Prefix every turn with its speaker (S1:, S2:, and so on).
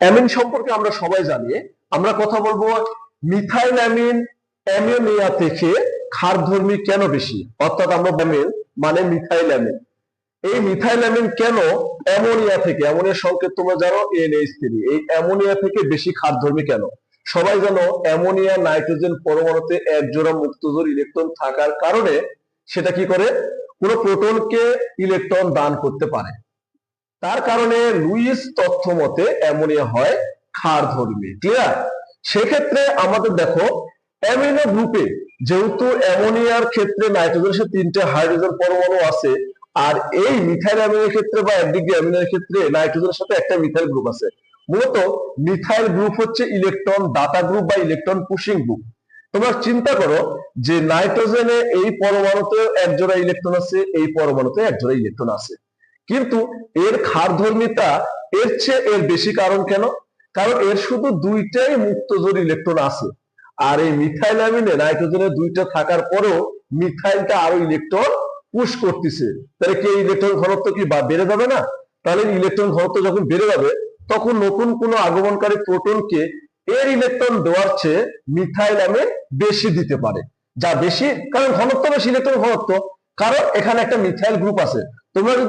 S1: Amine সম্পর্কে আমরা সবাই জানি। আমরা কথা বলব মিথাইল অ্যামিন অ্যামিনিয়া থেকে ক্ষারধর্মী কেন বেশি? অর্থাৎ আমরা অ্যামিন মানে মিথাইল অ্যামিন। এই মিথাইল অ্যামিন কেন অ্যামোনিয়া থেকে? অ্যামোনিয়া সংকেত তোমরা জানো এনএইচ থ্রি এই অ্যামোনিয়া থেকে বেশি ক্ষারধর্মী কেন? সবাই জানো, অ্যামোনিয়া, নাইট্রোজেন পরমাণুতে এক জোড়া মুক্তজোর ইলেকট্রন থাকার কারণে সেটা কি করে? কোনো প্রোটনকে ইলেকট্রন দান করতে পারে। তার কারণে লুইস তথ্য মতে অ্যামোনিয়া হয় ক্ষারধর্মী ক্লিয়ার সেক্ষেত্রে আমাদের দেখো অ্যামিনো গ্রুপে যেহেতু অ্যামোনিয়ার ক্ষেত্রে নাইট্রোজেনের সাথে তিনটে হাইড্রোজেন পরমাণু আছে, আর এই মিথাইল অ্যামিনের ক্ষেত্রে বা একদিকে অ্যামিনের ক্ষেত্রে নাইট্রোজেনের সাথে একটা মিথাইল গ্রুপ আছে। মূলত মিথাইল গ্রুপ হচ্ছে ইলেকট্রন দাতা গ্রুপ বা ইলেকট্রন পুশিং গ্রুপ তোমরা চিন্তা করো যে নাইট্রোজেনে এই পরমাণুতে একজোড়া ইলেকট্রন আছে, এই পরমাণুতে একজোড়া ইলেকট্রন আছে। কিন্তু এর ক্ষারধর্মিতা এর চেয়ে এর বেশি কারণ কেন? কারণ এর শুধু দুইটাই মুক্তজোর ইলেকট্রন আছে। আর এই মিথাইল অ্যামিনে নাইট্রোজেনের দুইটা থাকার পরেও মিথাইলটা আরও ইলেকট্রন পুশ করতেছে। তাহলে কি ইলেকট্রন ঘনত্ব কি বা- বেড়ে যাবে না? তাহলে ইলেকট্রন ঘনত্ব যখন বেড়ে যাবে, তখন নতুন কোনো আগমনকারী প্রোটনকে এর ইলেকট্রন দেওয়ার চেয়ে মিথাইল অ্যামিন বেশি দিতে পারে। যা বেশি, কারণ ঘনত্ব বেশি ইলেকট্রন ঘনত্ব। কারণ এখানে একটা মিথাইল গ্রুপ আছে। তোমরা যদি